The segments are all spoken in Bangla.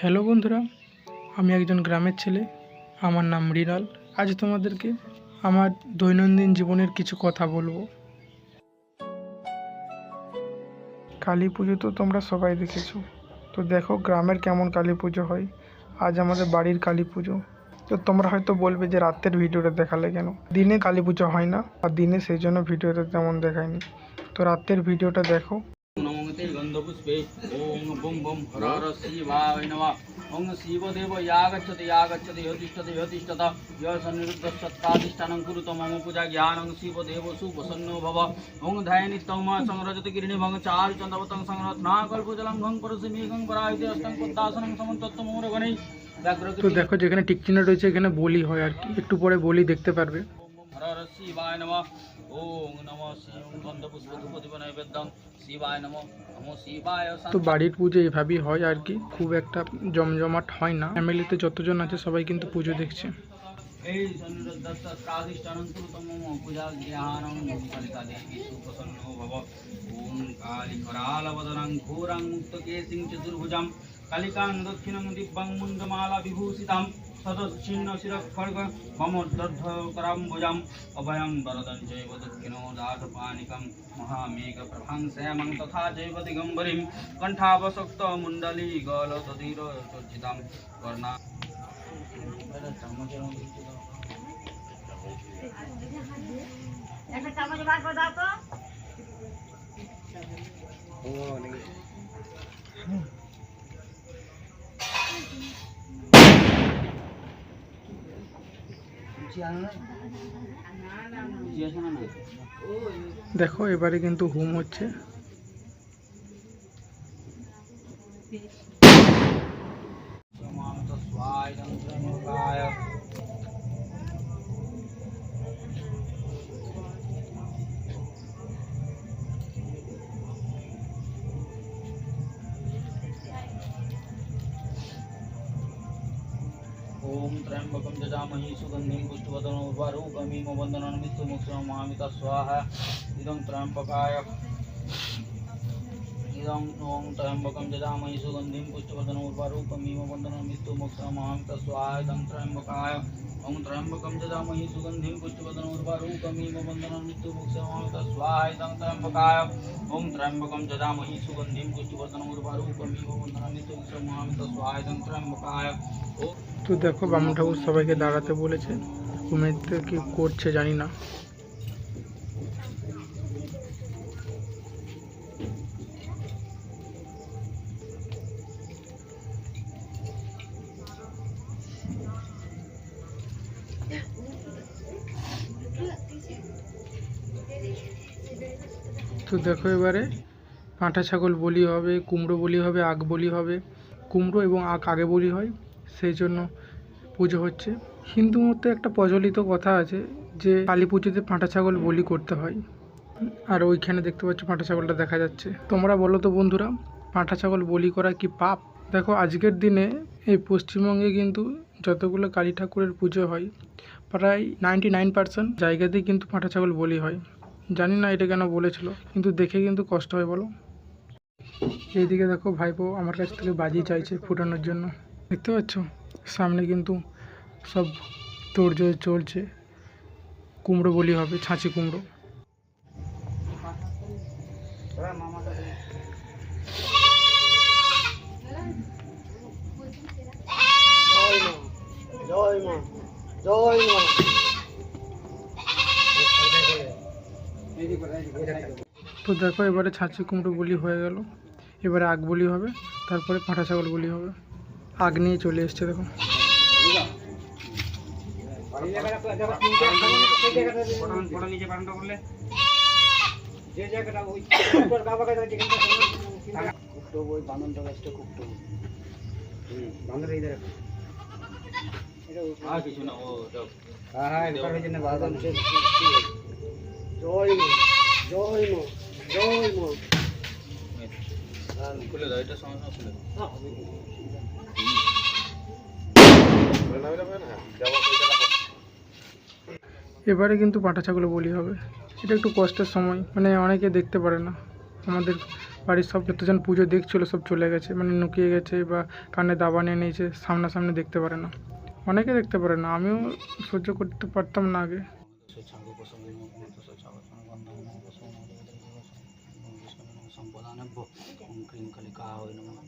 হ্যালো বন্ধুরা, আমি একজন গ্রামের ছেলে। আমার নাম মৃণাল। আজ তোমাদেরকে আমার দৈনন্দিন জীবনের কিছু কথা বলব। কালী পুজো তো তোমরা সবাই দেখেছ। তো দেখো গ্রামের কেমন কালী পুজো হয়। আজ আমাদের বাড়ির কালী পুজো। তো তোমরা হয়তো বলবে যে রাতের ভিডিওটা দেখালে কেন? দিনে কালী পুজো হয় না, আর দিনে সেই জন্য ভিডিওটা তেমন দেখায়নি। তো রাতের ভিডিওটা দেখো। ওং শিবদেব ইয়াগচ্ছতি ইয়াগচ্ছতি য়োতিষ্ঠতি য়োতিষ্ঠত য় সন্নিরুদ্ধসত্তাধিষ্ঠাनं কুরুত মম পূজা জ্ঞানং শিবদেব সুপ্রসন্নো ভব ওং ধ্যায় নিত্যং মা সংরজতি কিরিণিভং চারু চন্দ্রবতং সংরত্না কল্পজলং ঘং পরশি মেঘং পরাহিতে অষ্টং পদ্মাসनं সমন্তত্ব মোরগণৈ তো দেখো যেখানে টিকচিহ্ন রয়েছে এখানে বলি হয় আর কি। একটু পরে বলি দেখতে পারবে। শিবায় নম। গন্ধপুষ্পধুপদীপনায় শিবায় নম। শিবায় তো বাড়ির পুজো এভাবেই হয় আর কি খুব একটা জমজমাট হয় না। ফ্যামিলিতে যতজন আছে সবাই কিন্তু পুজো দেখছে। এই সনুরদত্তাদিষ্টানং কুরুতম সুপ্রসন্ন কালিকাং দক্ষিণং দিব্যাং মুন্ডমালা বিভূষিতাম। সদচ্ছিন্ন শিরখড়গ মম দর্ধকরাম্বুজাম অভয়ং বরদं চৈব দক্ষিণো দাতপানিকं মহামেঘপ্রভাং শ্যামং তথা চৈব দিগম্বরিং কণ্ঠাবসক্ত মুণ্ডলী গলতধীরচর্চিতাং কর্ণা একটা চামচ বার করে দাও তো দেখো এবারে কিন্তু হুম হচ্ছে। त्र्यंबकम जजामहि सुगंधि पुष्पवर्धनोर्वारूपमीम वंदनामित्तु मुक्षमामिता स्वाहा। इदं त्र्यंबकाय इदं ॐ त्र्यम्बकं जजामहि सुगन्धिं पुष्टवदनं उर्वारुकमिम वन्दनं मृत्युमुक्षमामिता स्वाहा इदं त्र्यम्बकाय ॐ त्र्यम्बकं जजामहि सुगन्धिं पुष्टवदनं उर्वारुकमिम वन्दनं मृत्युमुक्षमामिता स्वाहा इदं त्र्यम्बकाय ॐ त्र्यम्बकं जजामहि सुगन्धिं पुष्टवदनं उर्वारुकमिम वन्दनं मृत्युमुक्षमामिता स्वाहा इदं त्र्यम्बकाय ॐ তো দেখো বামুন ঠাকুর সবাইকে দাঁড়াতে বলেছে ঘুমেতে কি করছে জানি না তো দেখো এবারে পাঁঠা ছাগল বলি হবে, কুমড়ো বলি হবে আগ বলি হবে। কুমড়ো এবং আখ আগে বলি হয়, সেই জন্য পুজো হচ্ছে। হিন্দু মতে একটা প্রচলিত কথা আছে যে কালী পুজোতে পাঁঠা ছাগল বলি করতে হয়। আর ওইখানে দেখতে পাচ্ছ পাঁঠা ছাগলটা দেখা যাচ্ছে। তোমরা বলো তো বন্ধুরা, পাঁঠা ছাগল বলি করা কি পাপ? দেখো, আজকের দিনে এই পশ্চিমবঙ্গে কিন্তু যতগুলো কালী ঠাকুরের পুজো হয়, প্রায় নাইনটি নাইন পার্সেন্ট জায়গাতেই কিন্তু পাঁঠা ছাগল বলি হয়। জানি না এটা কেন বলেছিল, কিন্তু দেখে কিন্তু কষ্ট হয় বলো। এইদিকে দেখো ভাইপো আমার কাছ থেকে বাজি চাইছে ফুটানোর জন্য। দেখতে পাচ্ছ? সামনে কিন্তু সব তোড়জোড় চলছে। কুমড়ো বলি হবে, ছাঁচি কুমড়ো। জয় মা জয় মা তো দেখো এবারে ছাঁচি কুমড়ো বলি হয়ে গেল। এবারে আগ বলি হবে তারপরে পাঁঠা ছাগল বলি হবে। আগ নিয়ে চলে এসছে দেখো। কাছে না ও হ্যাঁ হ্যাঁ জয়। জয় মা জয় মা। খুলে দাও এটা সমস্যা খুলে দাও। এবারে কিন্তু পাঁঠা ছাগল বলি হবে। এটা একটু কষ্টের সময় মানে অনেকে দেখতে পারে না। আমাদের বাড়ির সব যতজন পুজো দেখছিল সব চলে গেছে। মানে নুকিয়ে গেছে বা কানে দাবা নিয়ে নিয়েছে সামনাসামনি দেখতে পারে না। অনেকে দেখতে পারে না আমিও সহ্য করতে পারতাম না আগে। সম্পদানভ্য ওম ক্রিম কালিকা হয় নমঃ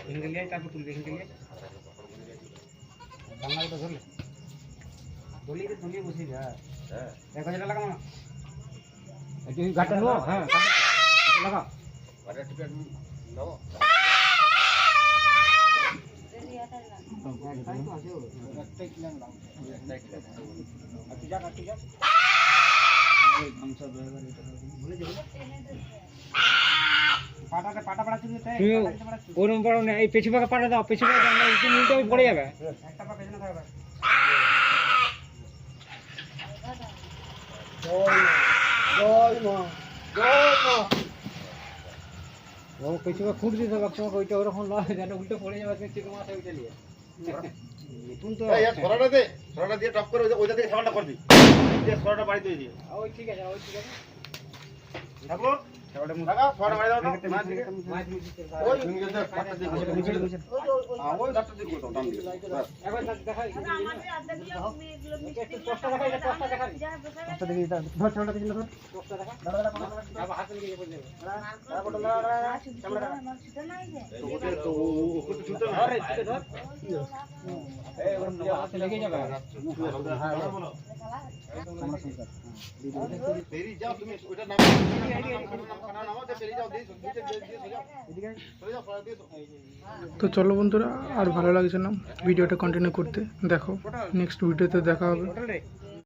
এখানকে লিয়ে তারপর তুলবি এখানকে লিয়ে বাংলাটা ধরলে ধরলি তো ধরলি বসে যা এক হাজার টাকা না তুই গাড়টা নো হ্যাঁ লাগা পাটাটা পাটা পাটা চুরি ওরম বড় না এই পেছু পাকা পাটা দাও পেছু পাকা দাও না একটু উল্টো পড়ে যাবে একটা পা পেছনে থাকবে ও পাকা খুঁট দিতে হবে তোমাকে ওইটা ওরকম নয় যেন উল্টো পড়ে যাবে চিকু মাথায় উঠে নিয়ে নতুন তো সরাটা দে সরাটা দিয়ে টপ করে ওইটা থেকে সাউন্ডটা করবি দিয়ে সরাটা বাড়ি দিয়ে দিয়ে ওই ঠিক আছে ওই ঠিক আছে মাছ। হ্যাঁ, পোস্টটা দেখি তো চলে বন্ধুরা, আর ভালো লাগছে না ভিডিওটা কন্টিনিউ করতে, দেখো নেক্সট ভিডিওতে দেখা হবে।